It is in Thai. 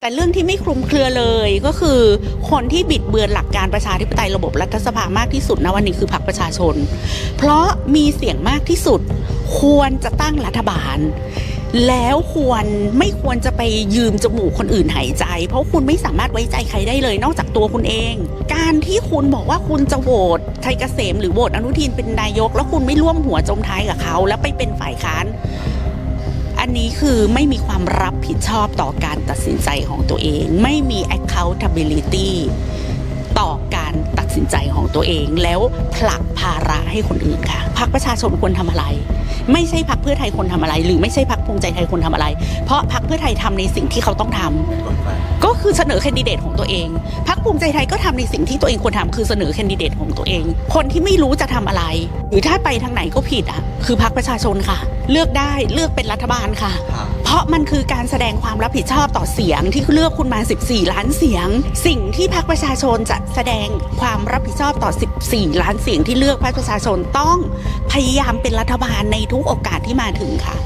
แต่เรื่องที่ไม่คลุมเครือเลยก็คือคนที่บิดเบือนหลักการประชาธิปไตยระบบรัฐสภามากที่สุดนะวันนี้คือพรรคประชาชน เพราะมีเสียงมากที่สุด ควรจะตั้งรัฐบาล แล้วควรไม่ควรจะไปยืมจมูกคนอื่นหายใจ เพราะคุณไม่สามารถไว้ใจใครได้เลย นอกจากตัวคุณเอง การที่คุณบอกว่าคุณจะโหวตไทยเกษมหรือโหวตอนุทินเป็นนายก แล้วคุณไม่ร่วมหัวจมท้ายกับเขา แล้วไปเป็นฝ่ายค้าน อันนี้คือไม่มีความรับผิดชอบต่อการตัดสินใจของตัวเอง ไม่มี accountability ต่อการตัดสินใจของตัวเอง แล้วผลักภาระให้คนอื่นค่ะพรรคประชาชนควรทำอะไรไม่ใช่พรรคเพื่อไทยควรทำอะไร หรือไม่ใช่พรรคภูมิใจไทยควรทำอะไร เพราะพรรคเพื่อไทยทำในสิ่งที่เขาต้องทำก็คือเสนอแคนดิเดตของตัวเองพรรคภูมิใจไทยก็ทำในสิ่งที่ตัวเองควรทำคือเสนอแคนดิเดตของตัวเอง คนที่ไม่รู้จะทำอะไร หรือถ้าไปทางไหนก็ผิดอะคือพรรคประชาชนค่ะ เลือกได้เลือกเป็นรัฐบาลค่ะ เพราะมันคือการแสดงความรับผิดชอบต่อเสียงที่เลือกคุณมา 14 ล้านเสียง สิ่งที่พรรคประชาชนจะแสดงความรับผิดชอบต่อ 14 ล้านเสียงที่เลือกพรรคประชาชนต้องพยายามเป็นรัฐบาลในทุกโอกาสที่มาถึงค่ะ